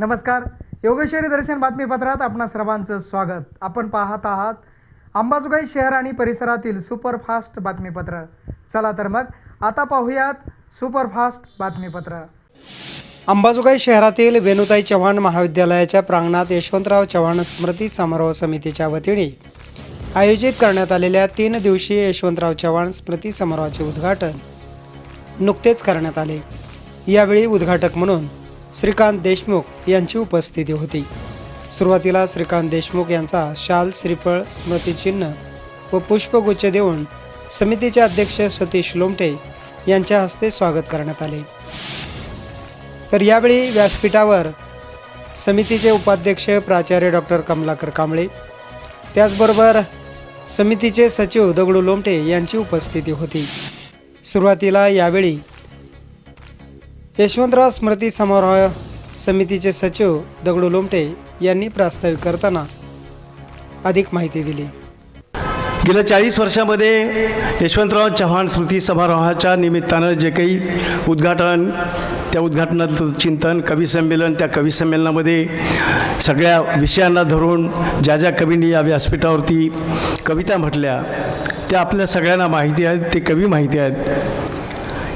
नमस्कार. योगेश्वरी दर्शन बातमीपत्रात आपणा सर्वांचं स्वागत. आपण पाहत आहात अंबाजोगाई शहर आणि परिसरातील सुपरफास्ट बातमीपत्र. चला तर मग आता पाहूयात सुपरफास्ट बातमीपत्र. अंबाजोगाई शहरातील वेणुताई चव्हाण महाविद्यालयाच्या प्रांगणात यशवंतराव चव्हाण स्मृती समारोह समितीच्या वतीने आयोजित करण्यात आलेल्या तीन दिवसीय यशवंतराव चव्हाण स्मृती समारोहाचे उद्घाटन नुकतेच करण्यात आले. यावेळी उद्घाटक म्हणून श्रीकांत देशमुख यांची उपस्थिती होती. सुरुवातीला श्रीकांत देशमुख यांचा शाल श्रीफळ स्मृतिचिन्ह व पुष्पगुच्छ देऊन समितीचे अध्यक्ष सतीश लोमटे यांच्या हस्ते स्वागत करण्यात आले. तर यावेळी व्यासपीठावर समितीचे उपाध्यक्ष प्राचार्य डॉक्टर कमलाकर कांबळे त्याचबरोबर समितीचे सचिव दगडू लोमटे यांची उपस्थिती होती. सुरुवातीला यावेळी यशवंतराव स्मृती समारोह समितीचे सचिव दगडू लोमटे यांनी प्रास्ताविक करताना अधिक माहिती दिली. गेल्या चाळीस वर्षामध्ये यशवंतराव चव्हाण स्मृती समारोहाच्या निमित्तानं जे काही उद्घाटन त्या उद्घाटनाचं चिंतन कवी संमेलन त्या कवी संमेलनामध्ये सगळ्या विषयांना धरून ज्या ज्या कवींनी या व्यासपीठावरती कविता म्हटल्या त्या आपल्या सगळ्यांना माहिती आहेत ते कवी माहिती आहेत.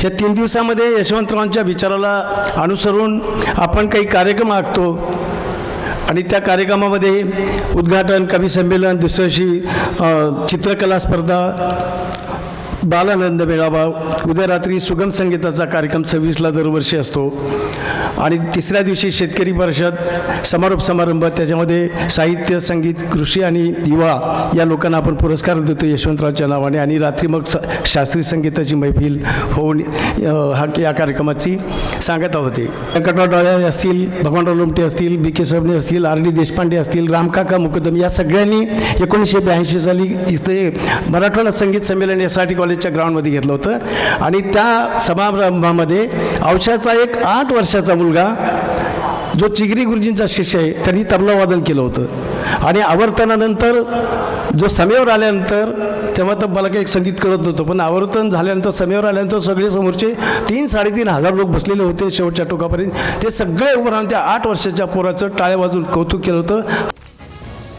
या तीन दिवसामध्ये यशवंतरावांच्या विचाराला अनुसरून आपण काही कार्यक्रम आखतो. आणि त्या कार्यक्रमामध्ये उद्घाटन कवी संमेलन चित्रकला स्पर्धा बालानंद मेळावा उद्या रात्री सुगम संगीताचा कार्यक्रम सव्वीसला दरवर्षी असतो. आणि तिसऱ्या दिवशी शेतकरी परिषद समारोप समारंभ त्याच्यामध्ये साहित्य संगीत कृषी आणि युवा या लोकांना आपण पुरस्कार देतो यशवंतरावच्या नावाने. आणि रात्री मग स शास्त्रीय संगीताची मैफिल होऊन हा या कार्यक्रमाची सांगता होते व्यंकटराव डोळे असतील भगवानराव लोमटे असतील बी के सबने असतील आर डी देशपांडे असतील रामकाका मुकदम या सगळ्यांनी एकोणीसशे ब्याऐंशी साली इथे मराठवाडा संगीत संमेलन यासाठी कॉलेज कॉलेजच्या ग्राउंडमध्ये घेतलं होतं. आणि त्या समारंभामध्ये औषधाचा एक आठ वर्षाचा मुलगा जो चिगरी गुरुजींचा शिष्य आहे त्यांनी तबलावादन केलं होतं. आणि आवर्तनानंतर जो समेवर आल्यानंतर तेव्हा तर मला काही संगीत कळत नव्हतं पण आवर्तन झाल्यानंतर समेवर आल्यानंतर सगळे समोरचे तीन साडेतीन हजार लोक बसलेले होते शेवटच्या टोकापर्यंत. ते सगळे उभं राहून त्या आठ वर्षाच्या पोराचं टाळ्या वाजून कौतुक केलं होतं.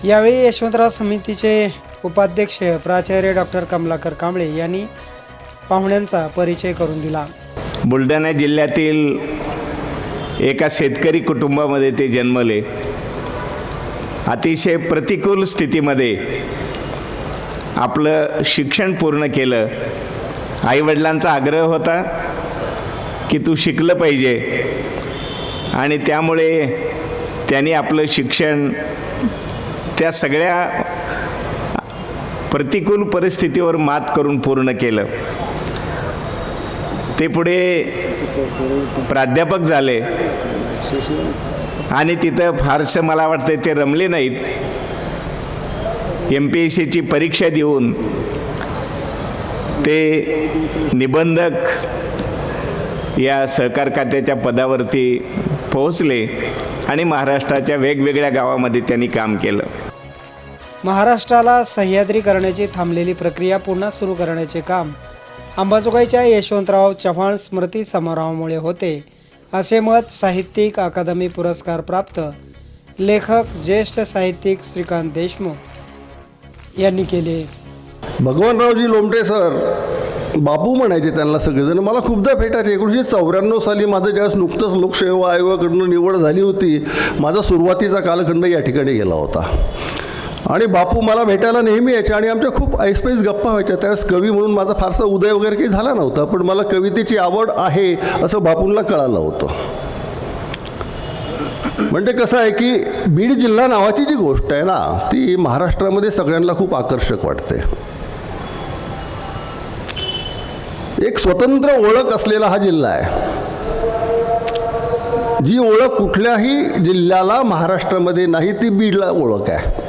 यावेळी यशवंतराव समितीचे उपाध्यक्ष प्राचार्य डॉक्टर कमलाकर कांबळे यांनी पाहुण्यांचा परिचय करून दिला. बुलढाणा जिल्ह्यातील एका शेतकरी कुटुंबामध्ये ते जन्मले. अतिशय प्रतिकूल स्थितीमध्ये आपलं शिक्षण पूर्ण केलं. आईवडिलांचा आग्रह होता की तू शिकलं पाहिजे. आणि त्यामुळे त्यांनी आपलं शिक्षण त्या सगळ्या प्रतिकूल परिस्थितीवर मात करून पूर्ण केलं. ते पुढे प्राध्यापक झाले. आणि तिथं फारसं मला वाटतं ते रमले नाहीत. एम पी एस सीची परीक्षा देऊन ते निबंधक या सहकार खात्याच्या पदावरती पोहोचले आणि महाराष्ट्राच्या वेगवेगळ्या गावामध्ये त्यांनी काम केलं. महाराष्ट्राला सह्याद्री करण्याची थांबलेली प्रक्रिया पुन्हा सुरू करण्याचे काम अंबाजोगाईच्या यशवंतराव चव्हाण स्मृती समारोहामुळे होते असे मत साहित्यिक अकादमी पुरस्कार प्राप्त लेखक ज्येष्ठ साहित्यिक श्रीकांत देशमुख यांनी केले. भगवानरावजी लोमटे सर बापू म्हणायचे त्यांना सगळेजण मला खूपदा भेटायचे एकोणीसशे चौऱ्याण्णव साली माझं ज्यावेळेस नुकतंच लोकसेवा आयोगाकडून निवड झाली होती माझा सुरुवातीचा कालखंड या ठिकाणी गेला होता. आणि बापू मला भेटायला नेहमी यायचे आणि आमच्या खूप ऐसपैस गप्पा व्हायच्या. त्यावेळेस कवी म्हणून माझा फारसा उदय वगैरे काही झाला नव्हता पण मला कवितेची आवड आहे असं बापूंना कळालं होतं. म्हणजे कसं आहे की बीड जिल्हा नावाची जी गोष्ट आहे ना ती महाराष्ट्रामध्ये सगळ्यांना खूप आकर्षक वाटते. एक स्वतंत्र ओळख असलेला हा जिल्हा आहे. जी ओळख कुठल्याही जिल्ह्याला महाराष्ट्रामध्ये नाही ती बीडला ओळख आहे.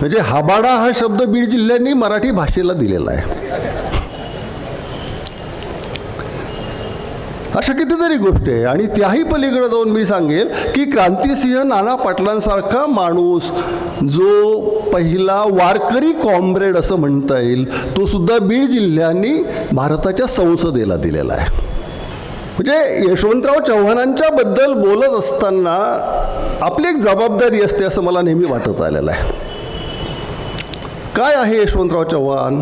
म्हणजे हाबाडा हा शब्द बीड जिल्ह्यांनी मराठी भाषेला दिलेला आहे. अशा कितीतरी गोष्टी आहे. आणि त्याही पलीकडे जाऊन मी सांगेल की क्रांतिसिंह नाना पाटलांसारखा माणूस जो पहिला वारकरी कॉम्रेड असं म्हणता येईल तो सुद्धा बीड जिल्ह्यांनी भारताच्या संसदेला दिलेला आहे. म्हणजे यशवंतराव चव्हाणांच्या बद्दल बोलत असताना आपली एक जबाबदारी असते असं मला नेहमी वाटत आलेलं आहे. काय आहे यशवंतराव चव्हाण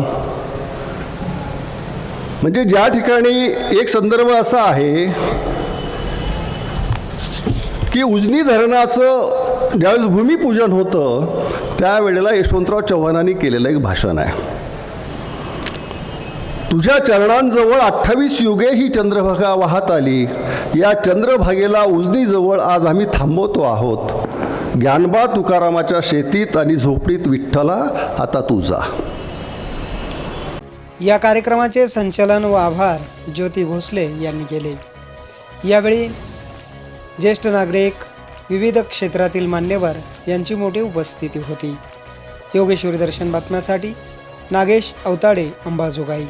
म्हणजे ज्या ठिकाणी एक संदर्भ असा आहे की उजनी धरणाचं ज्यावेळेस भूमिपूजन होतं त्यावेळेला यशवंतराव चव्हाणांनी केलेलं एक भाषण आहे. तुझ्या चरणांजवळ अठ्ठावीस युगे ही चंद्रभागा वाहत आली. या चंद्रभागेला उजनीजवळ आज आम्ही थांबवतो आहोत. ज्ञानबा तुकारामाच्या शेतीत आणि झोपडीत विठ्ठला आता तू जा या कार्यक्रमाचे संचालन व आभार ज्योती भोसले यांनी केले. यावेळी ज्येष्ठ नागरिक विविध क्षेत्रातील मान्यवर यांची मोठी उपस्थिती होती. योगेश्वरी दर्शन बातम्यासाठी नागेश अवताडे अंबाजोगाई.